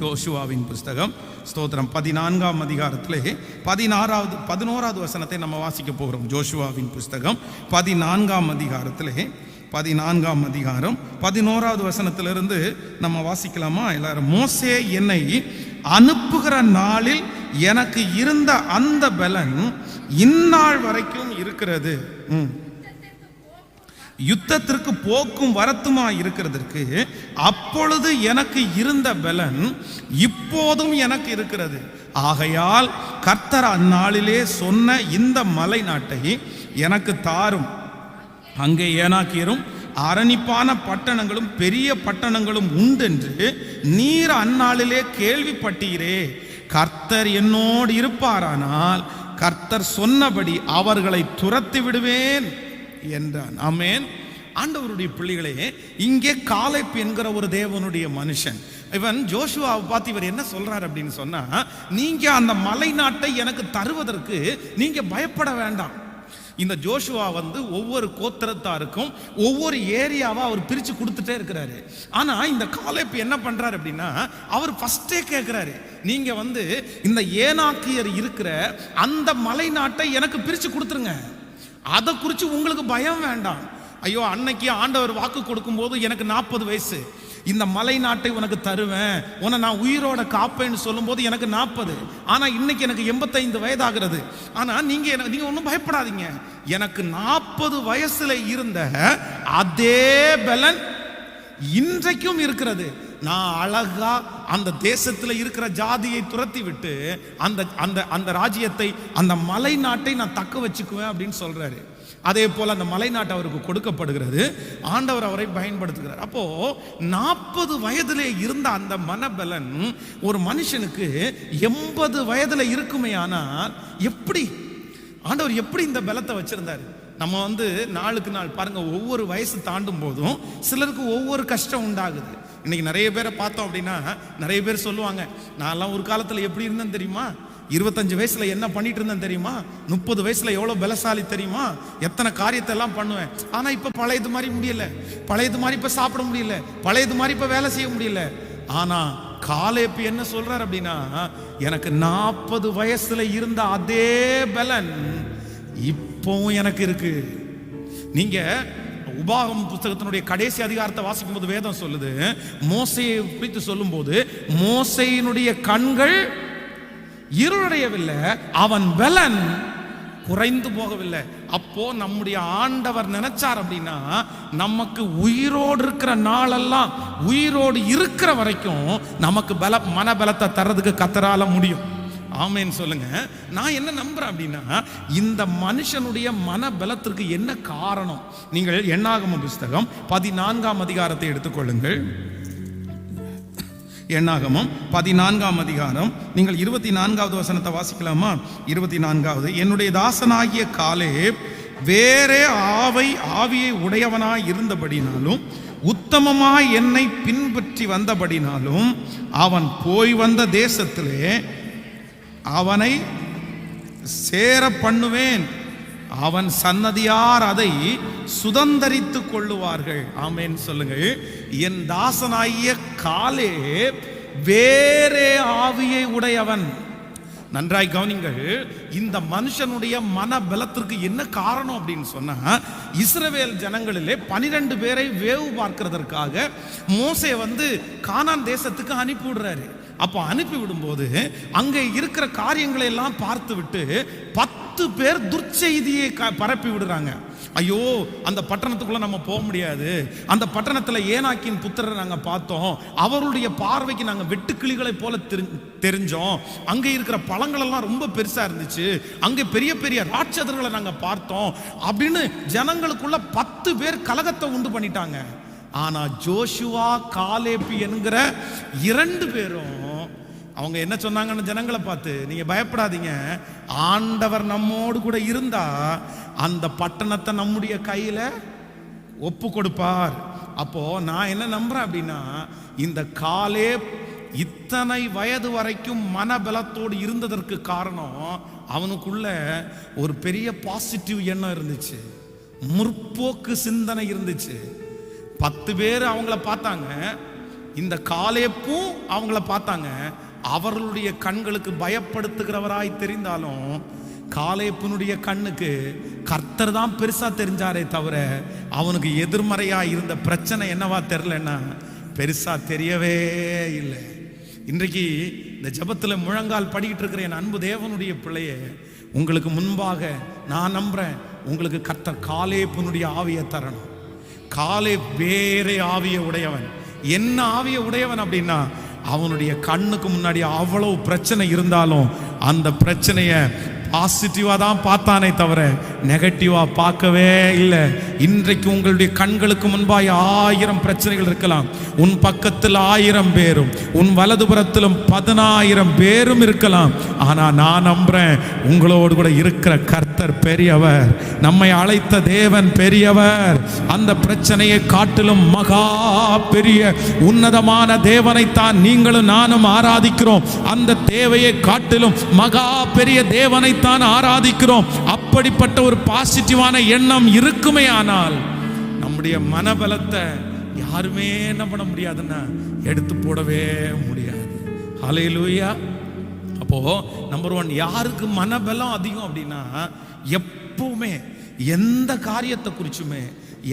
ஜோஷுவாவின் புஸ்தகம். ஸ்தோத்திரம் பதினான்காம் அதிகாரத்திலே பதினாறாவது பதினோராவது வசனத்தை நம்ம வாசிக்க போகிறோம். ஜோஷுவாவின் புஸ்தகம் பதினான்காம் அதிகாரத்திலே பதினான்காம் அதிகாரம் பதினோராவது வசனத்திலிருந்து நம்ம வாசிக்கலாமா? எல்லாரும் மோசே என்னை அனுப்புகிற நாளில் எனக்கு இருந்த அந்த பலன் இந்நாள் வரைக்கும் இருக்கிறது. ம். யுத்தத்திற்கு போக்கும் வரத்துமா இருக்கிறதற்கு அப்பொழுது எனக்கு இருந்த பலன் இப்போதும் எனக்கு இருக்கிறது. ஆகையால் கர்த்தர் அந்நாளிலே சொன்ன இந்த மலை நாட்டை எனக்கு தாரும். அங்கே ஏனாக்கியரும் அரணிப்பான பட்டணங்களும் பெரிய பட்டணங்களும் உண்டென்று நீர் அந்நாளிலே கேள்விப்பட்டீரே. கர்த்தர் என்னோடு இருப்பாரானால் கர்த்தர் சொன்னபடி அவர்களை துரத்தி விடுவேன் என்றான். அமேன் ஆண்டவருடைய பிள்ளைகளே இங்கே காலைப் என்கிற ஒரு தேவனுடைய மனுஷன். இவன் ஜோஷுவாவை பார்த்து இவர் என்ன சொல்றாரு அப்படின்னு சொன்னா நீங்க அந்த மலை நாட்டை எனக்கு தருவதற்கு நீங்க பயப்பட வேண்டாம். இந்த ஜோஷுவா வந்து ஒவ்வொரு கோத்திரத்தாருக்கும் ஒவ்வொரு ஏரியாவா அவர் பிரிச்சு கொடுத்துட்டே இருக்கிறாரு. ஆனா இந்த காலைப்பு என்ன பண்றாரு அப்படின்னா அவர் ஃபர்ஸ்டே கேட்கிறாரு நீங்க வந்து இந்த ஏனாக்கியர் இருக்கிற அந்த மலை நாட்டை எனக்கு பிரிச்சு கொடுத்துருங்க. அதை குறித்து உங்களுக்கு பயம் வேண்டாம். ஐயோ அன்னைக்கு ஆண்டவர் வாக்கு கொடுக்கும்போது எனக்கு நாற்பது வயசு. இந்த மலை நாட்டை உனக்கு தருவேன். உன்னை நான் உயிரோட காப்பேன்னு சொல்லும்போது எனக்கு நாற்பது. ஆனால் இன்னைக்கு எனக்கு எண்பத்தைந்து வயதாகிறது. ஆனால் நீங்கள் எனக்கு நீங்கள் ஒன்றும் பயப்படாதீங்க. எனக்கு நாற்பது வயசில் இருந்த அதே பலன் இன்றைக்கும் இருக்கிறது. நான் அழகா அந்த தேசத்தில் இருக்கிற ஜாதியை துரத்தி விட்டு அந்த அந்த அந்த ராஜ்யத்தை அந்த மலை நாட்டை நான் தக்க வச்சுக்குவேன் அப்படின்னு சொல்றாரு. அதே போல அந்த மலை நாட்டு அவருக்கு கொடுக்கப்படுகிறது. ஆண்டவர் அவரை பயன்படுத்துகிறார். அப்போ நாற்பது வயதிலே இருந்த அந்த மனபலன் ஒரு மனுஷனுக்கு எண்பது வயதுல இருக்குமே ஆனால் எப்படி? ஆண்டவர் எப்படி இந்த பலத்தை வச்சிருந்தாரு? நம்ம வந்து நாளுக்கு நாள் பாருங்க ஒவ்வொரு வயசு தாண்டும் போதும் சிலருக்கு ஒவ்வொரு கஷ்டம் உண்டாகுது. இன்னைக்கு நிறைய பேரை பார்த்தோம் அப்படின்னா நிறைய பேர் சொல்லுவாங்க நான்லாம் ஒரு காலத்தில் எப்படி இருந்தேன் தெரியுமா? இருபத்தஞ்சு வயசுல என்ன பண்ணிட்டு இருந்தேன் தெரியுமா? முப்பது வயசுல எவ்வளோ பலசாலி தெரியுமா? எத்தனை காரியத்தை எல்லாம் பண்ணுவேன்? ஆனா இப்ப பழையது மாதிரி முடியல. பழையது மாதிரி இப்ப சாப்பிட முடியல. பழையது மாதிரி இப்ப வேலை செய்ய முடியல. ஆனா காலேப்பு என்ன சொல்றாரு அப்படின்னா எனக்கு நாற்பது வயசுல இருந்த அதே பலன் இப்பவும் எனக்கு இருக்கு. நீங்க உபாகம் புஸ்தகத்தினுடைய கடைசி அதிகாரத்தை வாசிக்கும் போது வேதம் சொல்லுது. மோசையை குறித்து சொல்லும்போது மோசையினுடைய கண்கள் இருளடையவில்லை அவன் பலன் குறைந்து போகவில்லை. அப்போ நம்முடைய ஆண்டவர் நினைச்சார் அப்படின்னா நமக்கு உயிரோடு இருக்கிற நாளெல்லாம் உயிரோடு இருக்கிற வரைக்கும் நமக்கு பல மனபலத்தை தர்றதுக்கு கத்தரால முடியும். ஆமேன்னு சொல்லுங்க. நான் என்ன நம்புறேன் அப்படின்னா இந்த மனுஷனுடைய மனபலத்திற்கு என்ன காரணம்? நீங்கள் எண்ணாகம புஸ்தகம் பதினான்காம் அதிகாரத்தை எடுத்துக்கொள்ளுங்கள். எண்ணாகமம் பதினான்காம் அதிகாரம். நீங்கள் இருபத்தி நான்காவது வசனத்தை வாசிக்கலாமா? இருபத்தி நான்காவது என்னுடைய தாசனாகிய காலே வேறே ஆவை ஆவியை உடையவனாய் இருந்தபடினாலும் உத்தமமாய் என்னை பின்பற்றி வந்தபடினாலும் அவன் போய் வந்த தேசத்திலே அவனை சேர பண்ணுவேன். அவன் சன்னதியார் அதை சுதந்தரித்து கொள்ளுவார்கள். ஆமேன் சொல்லுங்கள். என் தாசனாகிய காலே வேறே ஆவியை உடையவன். நன்றாய் கவனிங்கள். இந்த மனுஷனுடைய மன பலத்திற்கு என்ன காரணம் அப்படின்னு சொன்னா இஸ்ரவேல் ஜனங்களிலே பனிரெண்டு பேரை வேவு பார்க்கிறதற்காக மோசே வந்து கானான் தேசத்துக்கு அனுப்பி விடுறாரு. அப்போ அனுப்பி விடும்போது அங்கே இருக்கிற காரியங்களை எல்லாம் பார்த்து விட்டு பத்து பேர் துர்ச்செய்தியை க- பரப்பி விடுறாங்க. ஐயோ அந்த பட்டணத்துக்குள்ள நம்ம போக முடியாது. அந்த பட்டணத்தில் ஏனாக்கின் புத்திரரை நாங்கள் பார்த்தோம். அவருடைய பார்வைக்கு நாங்கள் வெட்டுக்கிளிகளை போல தெரி- தெரிஞ்சோம். அங்கே இருக்கிற பழங்கள் எல்லாம் ரொம்ப பெருசா இருந்துச்சு. அங்கே பெரிய பெரிய ராட்சதர்களை நாங்கள் பார்த்தோம். அப்படின்னு ஜனங்களுக்குள்ள பத்து பேர் கலகத்தை உண்டு பண்ணிட்டாங்க. ஆனா ஜோஷுவா காலேபி என்கிற இரண்டு பேரும் அவங்க என்ன சொன்னாங்கன்னு ஜனங்களை பார்த்து நீங்கள் பயப்படாதீங்க. ஆண்டவர் நம்மோடு கூட இருந்தா அந்த பட்டணத்தை நம்முடைய கையில் ஒப்பு கொடுப்பார். அப்போ நான் என்ன நம்புறேன் அப்படின்னா இந்த காலே இத்தனை வயது வரைக்கும் மனபலத்தோடு இருந்ததற்கு காரணம் அவனுக்குள்ள ஒரு பெரிய பாசிட்டிவ் எண்ணம் இருந்துச்சு. முற்போக்கு சிந்தனை இருந்துச்சு. பத்து பேர் அவங்கள பார்த்தாங்க. இந்த காலேப்பும் அவங்கள பார்த்தாங்க. அவர்களுடைய கண்களுக்கு பயப்படுத்துகிறவராய் தெரிந்தாலும் காலேப்பனுடைய கண்ணுக்கு கர்த்தர் தான் பெருசா தெரிஞ்சாரே தவிர அவனுக்கு எதிர்மறையா இருந்த பிரச்சனை என்னவா தெரிலன்னா பெருசா தெரியவே இல்லை. இன்றைக்கு இந்த ஜெபத்துல முழங்கால் படிக்கிட்டு இருக்கிற என் அன்பு தேவனுடைய பிள்ளையே உங்களுக்கு முன்பாக நான் நம்புறேன் உங்களுக்கு கர்த்தர் காலேப்பனுடைய ஆவியை தரணும். காலே வேறே ஆவிய உடையவன். என்ன ஆவிய உடையவன் அப்படின்னா அவனுடைய கண்ணுக்கு முன்னாடி அவ்வளவு பிரச்சனை இருந்தாலும் அந்த பிரச்சனையை பாசிட்டிவா தான் பார்த்தானே தவிர நெகட்டிவா பார்க்கவே இல்லை. இன்றைக்கு உங்களுடைய கண்களுக்கு முன்பாய் ஆயிரம் பிரச்சனைகள் இருக்கலாம். உன் பக்கத்தில் ஆயிரம் பேரும் உன் வலதுபுறத்திலும் பதினாயிரம் பேரும் இருக்கலாம். ஆனா நான் நம்புறேன் உங்களோடு கூட இருக்கிற கர்த்தர் பெரியவர் நம்மை அழைத்த தேவன் பெரியவர் அந்த பிரச்சனையை காட்டிலும் மகா பெரிய உன்னதமான தேவனைத்தான் நீங்களும் நானும் ஆராதிக்கிறோம். அந்த தேவையை காட்டிலும் மகா பெரிய தேவனை தேவனைத்தான் ஆராதிக்கிறோம். அப்படிப்பட்ட ஒரு பாசிட்டிவான எண்ணம் இருக்குமே ஆனால் நம்முடைய மனபலத்தை யாருமே என்ன பண்ண முடியாதுன்னா எடுத்து போடவே முடியாது. அலையிலூயா அப்போ நம்பர் ஒன் யாருக்கு மனபலம் அதிகம் அப்படின்னா எப்பவுமே எந்த காரியத்தை குறிச்சுமே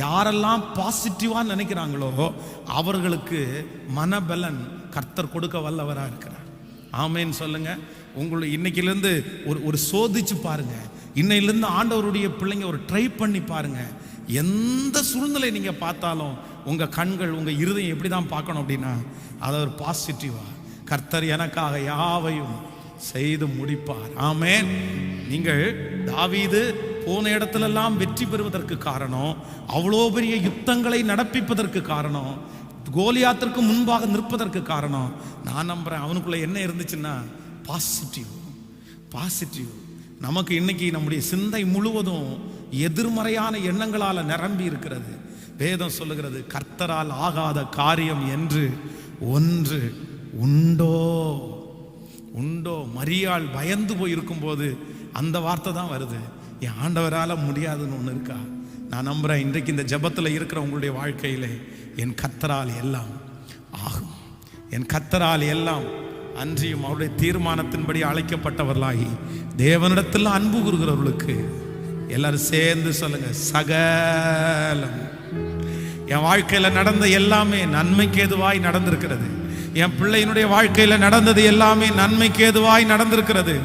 யாரெல்லாம் பாசிட்டிவாக நினைக்கிறாங்களோ அவர்களுக்கு மனபலன் கர்த்தர் கொடுக்க வல்லவராக இருக்கிறார். ஆமேன்னு சொல்லுங்கள் உங்களை இன்னைக்கிலேருந்து ஒரு ஒரு சோதிச்சு பாருங்க. இன்னையிலேருந்து ஆண்டவருடைய பிள்ளைங்க ஒரு ட்ரை பண்ணி பாருங்க. எந்த சூழ்நிலை நீங்கள் பார்த்தாலும் உங்கள் கண்கள் உங்கள் இருதயம் எப்படி தான் பார்க்கணும் அப்படின்னா அதை ஒரு பாசிட்டிவாக கர்த்தர் எனக்காக யாவையும் செய்து முடிப்பார். ஆமே நீங்கள் தாவீது போன இடத்துலெல்லாம் வெற்றி பெறுவதற்கு காரணம் அவ்வளோ பெரிய யுத்தங்களை நடப்பிப்பதற்கு காரணம் கோலியாத்திற்கு முன்பாக நிற்பதற்கு காரணம். நான் நம்புகிறேன் அவனுக்குள்ளே என்ன இருந்துச்சுன்னா பாசிட்டிவ் பாசிட்டிவ் நமக்கு இன்னைக்கு நம்முடைய சிந்தை முழுவதும் எதிர்மறையான எண்ணங்களால் நிரம்பி இருக்கிறது. வேதம் சொல்லுகிறது கர்த்தரால் ஆகாத காரியம் என்று ஒன்று உண்டோ? உண்டோ? மரியாள் பயந்து போய் இருக்கும்போது அந்த வார்த்தை தான் வருது. என் ஆண்டவரால் முடியாதுன்னு ஒன்று இருக்கா? நான் நம்புகிறேன் இன்றைக்கு இந்த ஜெபத்தில் இருக்கிற உங்களுடைய வாழ்க்கையில என் கத்தரால் எல்லாம் ஆகும். என் கத்தரால் எல்லாம் அன்றியும் அவருடைய தீர்மானத்தின்படி அழைக்கப்பட்டவர்களாகி தேவனிடத்தில் அன்பு கூறுகிறவர்களுக்கு எல்லாரும் சேர்ந்து சொல்லுங்க சகலம். என் வாழ்க்கையில் நடந்த எல்லாமே நன்மைக்கு எதுவாய் நடந்திருக்கிறது. என் பிள்ளையினுடைய வாழ்க்கையில் நடந்தது எல்லாமே நன்மைக்கு எதுவாய் நடந்திருக்கிறது.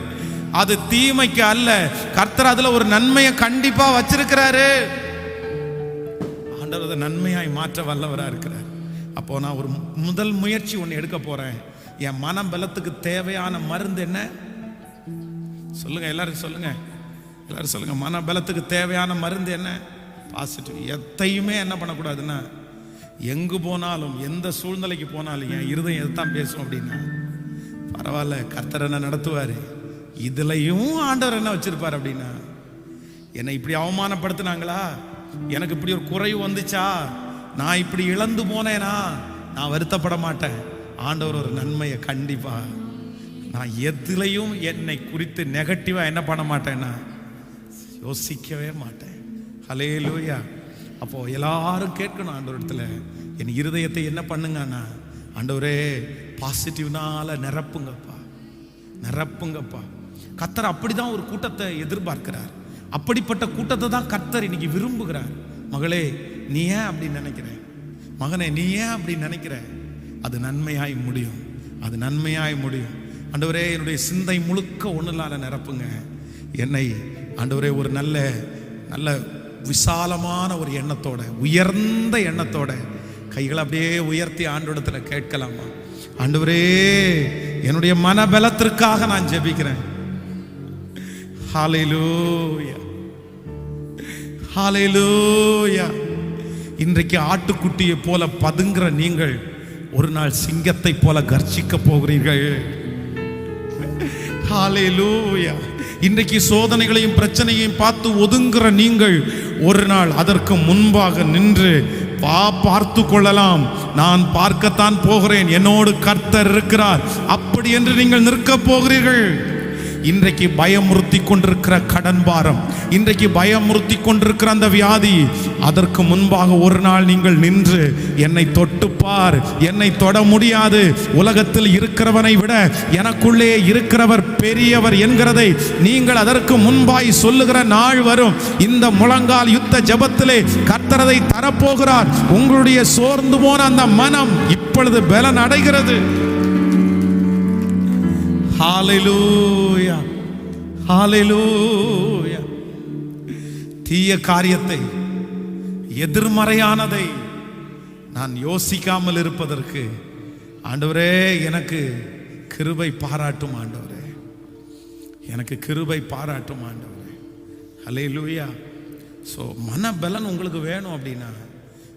அது தீமைக்கு அல்ல. கர்த்தர் அதுல ஒரு நன்மையை கண்டிப்பா வச்சிருக்கிறாரு. ஆண்டவர் நன்மையாய் மாற்ற வல்லவரா இருக்கிறார். அப்போ நான் ஒரு முதல் முயற்சி ஒன்று எடுக்க போறேன். என் மன பலத்துக்கு தேவையான மருந்து என்ன? சொல்லுங்க எல்லாரும் சொல்லுங்க. எல்லாரும் சொல்லுங்க மன பலத்துக்கு தேவையான மருந்து என்ன? பாசிட்டிவ் எத்தையுமே என்ன பண்ணக்கூடாதுன்னா எங்கு போனாலும் எந்த சூழ்நிலைக்கு போனாலும் என் இருதயம் எதுதான் பேசும் அப்படின்னா பரவாயில்ல கர்த்தர் என்ன நடத்துவார்? இதுலையும் ஆண்டவர் என்ன வச்சிருப்பார் அப்படின்னா என்னை இப்படி அவமானப்படுத்தினாங்களா? எனக்கு இப்படி ஒரு குறைவு வந்துச்சா? நான் இப்படி இழந்து போனேனா? நான் வருத்தப்பட மாட்டேன். ஆண்டவர் ஒரு நன்மையை கண்டிப்பா. நான் எதுலையும் என்னை குறித்து நெகட்டிவா என்ன பண்ண மாட்டேன்னா யோசிக்கவே மாட்டேன். ஹலே லூயா அப்போ எல்லாரும் கேட்கணும் ஆண்டவரத்துல என் இருதயத்தை என்ன பண்ணுங்கண்ணா ஆண்டவரே பாசிட்டிவ்னால நிரப்புங்கப்பா. நிரப்புங்கப்பா. கத்தர் அப்படி தான் ஒரு கூட்டத்தை எதிர்பார்க்கிறார். அப்படிப்பட்ட கூட்டத்தை தான் கத்தர் இன்னைக்கு விரும்புகிறார். மகளே நீ ஏன் அப்படின்னு நினைக்கிற? மகனே நீ ஏன் அப்படி நினைக்கிற? அது நன்மையாய் முடியும். அது நன்மையாய் முடியும். ஆண்டவரே என்னுடைய சிந்தை முழுக்க ஒன்றுலால நிரப்புங்க. என்னை ஆண்டவரே ஒரு நல்ல நல்ல விசாலமான ஒரு எண்ணத்தோட உயர்ந்த எண்ணத்தோட கைகளை அப்படியே உயர்த்தி ஆண்டோடத்தில் கேட்கலாமா? ஆண்டவரே என்னுடைய மனபலத்திற்காக நான் ஜெபிக்கிறேன். ஹalleluya. ஹalleluya. இன்றைக்கு ஆட்டுக்குட்டியை போல பதுங்குற நீங்கள் ஒரு நாள் சிங்கத்தை போல கர்ஜிக்க போகிறீர்கள். இன்றைக்கு சோதனைகளையும் பிரச்சனையையும் பார்த்து ஒதுங்குற நீங்கள் ஒரு நாள் அதற்கு முன்பாக நின்று பா பார்த்து கொள்ளலாம். நான் பார்க்கத்தான் போகிறேன். என்னோடு கர்த்தர் இருக்கிறார். அப்படி என்று நீங்கள் நிற்க போகிறீர்கள். இன்றைக்கு பயமுறுத்தி கொண்டிருக்கிற கடன் பாரம் இன்றைக்கு பயமுறுத்தி கொண்டிருக்கிற அந்த வியாதி அதற்கு முன்பாக ஒரு நாள் நீங்கள் நின்று என்னை தொட்டுப்பார் என்னை தொட முடியாது உலகத்தில் இருக்கிறவனை விட எனக்குள்ளே இருக்கிறவர் பெரியவர் என்கிறதை நீங்கள் அதற்கு முன்பாய் சொல்லுகிற நாள் வரும். இந்த முழங்கால் யுத்த ஜெபத்திலே கர்த்தரதை தரப்போகிறார். உங்களுடைய சோர்ந்து போன அந்த மனம் இப்பொழுது பலன் அடைகிறது ஹாலைலூயா ஹாலைலூயா தீய காரியத்தை எதிர்மறையானதை நான் யோசிக்காமல் இருப்பதற்கு ஆண்டவரே எனக்கு கிருபை பாராட்டும் ஆண்டவரே. எனக்கு கிருபை பாராட்டும் ஆண்டவரே. ஹalleluya ஸோ மனபலன் உங்களுக்கு வேணும் அப்படின்னா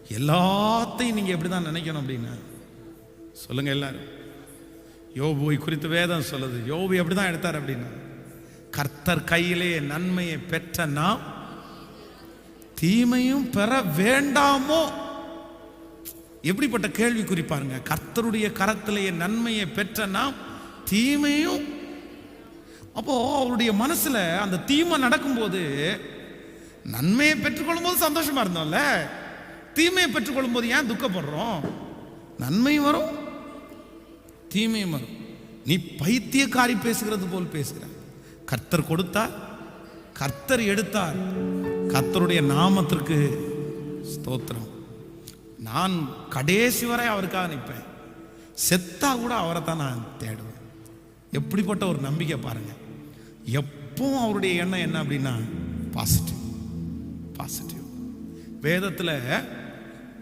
எல்லாத்தையும் நீங்கள் எப்படி தான் நினைக்கணும் அப்படின்னா சொல்லுங்கள் எல்லாரும். யோபுவை குறித்து வேதம் சொல்லுது. யோபு எப்படி தான் எடுத்தார் அப்படின்னா? கர்த்தர் கையிலே நன்மையை பெற்ற நாம் தீமையும் பெற வேண்டாமோ? எப்படிப்பட்ட கேள்வி குறிப்பாருங்க கர்த்தருடைய கரத்திலேயே நன்மையை பெற்ற நாம் தீமையும் அப்போ அவருடைய மனசுல அந்த தீமை நடக்கும்போது நன்மையை பெற்றுக்கொள்ளும் போது சந்தோஷமா இருந்தோம்ல? தீமையை பெற்றுக்கொள்ளும் போது ஏன் துக்கப்படுறோம்? நன்மையும் வரும் தீமை வரும். நீ பைத்தியக்காரி பேசுகிறது போல் பேசுகிற. கர்த்தர் கொடுத்தார் கர்த்தர் எடுத்தார். கர்த்தருடைய நாமத்திற்கு ஸ்தோத்திரம். நான் கடைசி வரை அவருக்காக நிற்பேன். செத்தா கூட அவரை தான் நான் தேடுவேன். எப்படிப்பட்ட ஒரு நம்பிக்கை பாருங்க. எப்பவும் அவருடைய எண்ணம் என்ன அப்படின்னா பாசிட்டிவ் பாசிட்டிவ் வேதத்தில்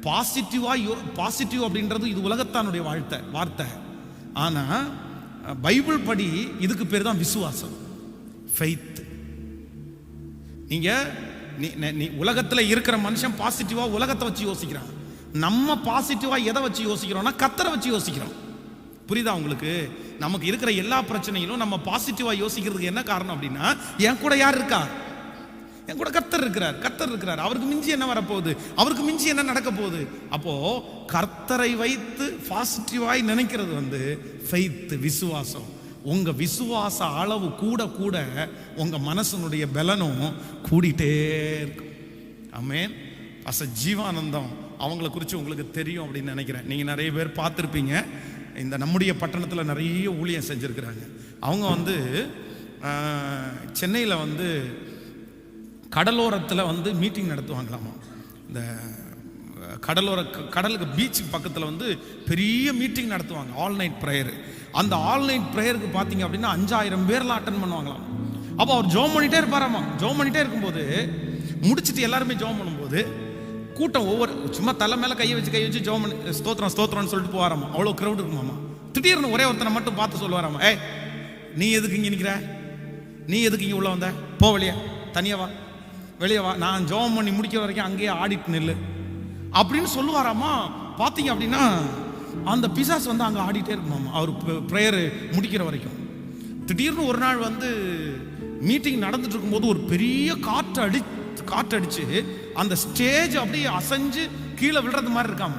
பாசிட்டிவா பாசிட்டிவ் அப்படின்றது இது உலகத்தானுடைய வாழ்த்தை வார்த்தை. ஆனால் பைபிள் படி இதுக்கு பேர் தான் விசுவாசம். ஃபெய்த் நீங்கள் நீ- உலகத்தில் இருக்கிற மனுஷன் பாசிட்டிவாக உலகத்தை வச்சு யோசிக்கிறான். நம்ம பாசிட்டிவாக எதை வச்சு யோசிக்கிறோம்னா கத்தரை வச்சு யோசிக்கிறோம். புரியுதா உங்களுக்கு? நமக்கு இருக்கிற எல்லா பிரச்சனையிலும் நம்ம பாசிட்டிவாக யோசிக்கிறதுக்கு என்ன காரணம் அப்படின்னா என் கூட யார் இருக்கா? என் கூட கர்த்தர் இருக்கிறார் கர்த்தர் இருக்கிறார். அவருக்கு மிஞ்சி என்ன வரப்போகுது? அவருக்கு மிஞ்சி என்ன நடக்க போகுது அப்போ கர்த்தரை வைத்து பாசிட்டிவாய் நினைக்கிறது வந்து ஃபெய்த்து விசுவாசம். உங்க விசுவாச அளவு கூட கூட உங்க மனசனுடைய பலனும் கூடிட்டே இருக்கும். ஆமென் அச ஜீவானந்தம் அவங்கள குறித்து உங்களுக்கு தெரியும் அப்படின்னு நினைக்கிறேன். நீங்கள் நிறைய பேர் பார்த்துருப்பீங்க. இந்த நம்முடைய பட்டணத்தில் நிறைய ஊழியம் செஞ்சுருக்கிறாங்க. அவங்க வந்து சென்னையில் வந்து கடலோரத்தில் வந்து மீட்டிங் நடத்துவாங்களாமா? இந்த கடலோர க- கடலுக்கு பீச்சுக்கு பக்கத்தில் வந்து பெரிய மீட்டிங் நடத்துவாங்க. ஆல் நைட் ப்ரேயர் அந்த ஆல் நைட் ப்ரேயருக்கு பார்த்தீங்க அப்படின்னா அஞ்சாயிரம் பேர்லாம் அட்டன் பண்ணுவாங்களாம். அப்போ அவர் ஜோம் பண்ணிட்டே இருப்பாராமா? ஜோம் பண்ணிட்டே இருக்கும்போது முடிச்சுட்டு எல்லாருமே ஜோம் பண்ணும்போது கூட்டம் ஒவ்வொரு சும்மா தலை மேலே கையை வச்சு கை வச்சு ஜோம் பண்ணி ஸ்தோத்திரம் ஸ்தோத்திரம்னு சொல்லிட்டு போவாராமா? அவ்வளோ க்ரௌட் இருக்குமாமா? திடீர்னு ஒரே ஒருத்தனை மட்டும் பார்த்து சொல்லுவாராமா? ஏய் நீ எதுக்கு இங்கே நிற்கிற நீ எதுக்கு இங்கே உள்ளே வந்த? போவலையா தனியாக வா. வெளியே வா நான் ஜோம் பண்ணி முடிக்கிற வரைக்கும் அங்கேயே ஆடிட்டு நில்லு. அப்படின்னு சொல்லுவாராமா? பார்த்தீங்க அப்படின்னா அந்த பிசாஸ் வந்து அங்கே ஆடிட்டே இருக்குமாமா அவர் ப்ரேயர் முடிக்கிற வரைக்கும். திடீர்னு ஒரு நாள் வந்து மீட்டிங் நடந்துட்டு இருக்கும்போது ஒரு பெரிய காற்று அடி காற்று அடிச்சு அந்த ஸ்டேஜ் அப்படியே அசைஞ்சு கீழே விழுறது மாதிரி இருக்காம.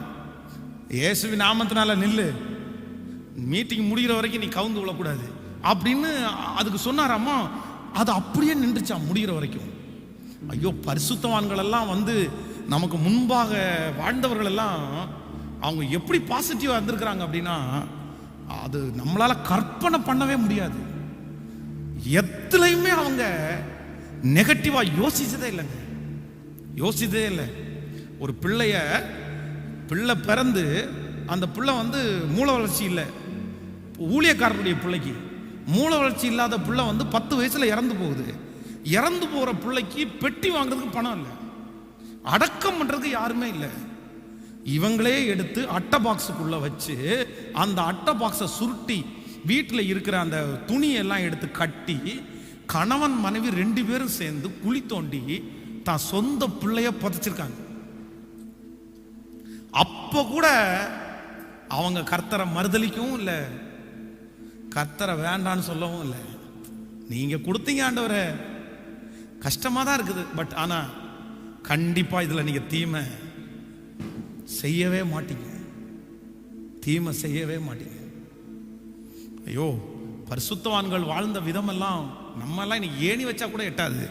இயேசுவி நாமத்தினால நில்லு. மீட்டிங் முடிகிற வரைக்கும் நீ கவுந்து விழக்கூடாது. அப்படின்னு அதுக்கு சொன்னாராமா? அது அப்படியே நின்றுச்சா முடிகிற வரைக்கும். ஐயோ பரிசுத்தவான்கள் எல்லாம் வந்து நமக்கு முன்பாக வாழ்ந்தவர்கள் எல்லாம் அவங்க எப்படி பாசிட்டிவாக இருந்திருக்கிறாங்க அப்படின்னா அது நம்மளால் கற்பனை பண்ணவே முடியாது. எத்துலையுமே அவங்க நெகட்டிவாக யோசிச்சதே இல்லைங்க. யோசிச்சதே இல்லை. ஒரு பிள்ளைய பிள்ளை பிறந்து அந்த பிள்ளை வந்து மூல வளர்ச்சி இல்லை. ஊழியக்காரருடைய பிள்ளைக்கு. மூல வளர்ச்சி இல்லாத பிள்ளை வந்து பத்து வயசில் இறந்து போகுது. இறந்து போகிற பிள்ளைக்கு பெட்டி வாங்குறதுக்கு பணம் இல்லை. அடக்கம் பண்ணுறதுக்கு யாருமே இல்லை. இவங்களே எடுத்து அட்டை பாக்ஸுக்குள்ளே வச்சு அந்த அட்டை பாக்ஸை சுருட்டி வீட்டில் இருக்கிற அந்த துணியெல்லாம் எடுத்து கட்டி கணவன் மனைவி ரெண்டு பேரும் சேர்ந்து குழி தோண்டி தான் சொந்த பிள்ளைய புதைச்சிருக்காங்க. அப்போ கூட அவங்க கர்த்தரை மறுதளிக்கவும் இல்லை. கர்த்தரை வேண்டான்னு சொல்லவும் இல்லை. நீங்கள் கொடுத்தீங்க ஆண்டவரை. கஷ்டமாக தான் இருக்குது. பட் ஆனால் கண்டிப்பாக இதில் நீங்கள் தீமை செய்யவே மாட்டீங்க. தீமை செய்யவே மாட்டீங்க. ஐயோ பரிசுத்தவான்கள் வாழ்ந்த விதமெல்லாம் நம்மெல்லாம் இன்னைக்கு ஏணி வச்சா கூட எட்டாது.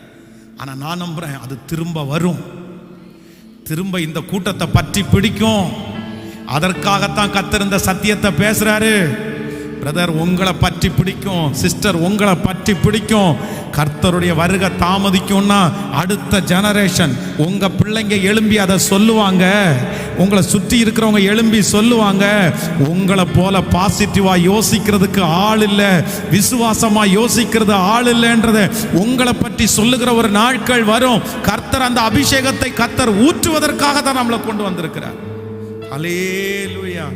ஆனால் நான் நம்புகிறேன் அது திரும்ப வரும். திரும்ப இந்த கூட்டத்தை பற்றி பிடிக்கும். அதற்காகத்தான் கத்திருந்த சத்தியத்தை பேசுகிறாரு பிரதர் உங்களை பற்றி பிடிக்கும். சிஸ்டர் உங்களை பற்றி பிடிக்கும். கர்த்தருடைய வருகை தாமதிக்கும்னா அடுத்த ஜெனரேஷன் உங்கள் பிள்ளைங்க எழும்பி அதை சொல்லுவாங்க. உங்களை சுற்றி இருக்கிறவங்க எழும்பி சொல்லுவாங்க. உங்களை போல பாசிட்டிவாக யோசிக்கிறதுக்கு ஆள் இல்லை. விசுவாசமாக யோசிக்கிறது ஆள் இல்லைன்றத உங்களை பற்றி சொல்லுகிற ஒரு நாட்கள் வரும். கர்த்தர் அந்த அபிஷேகத்தை கர்த்தர் ஊற்றுவதற்காக தான் நம்மளை கொண்டு வந்திருக்கிறார். அலேலுயா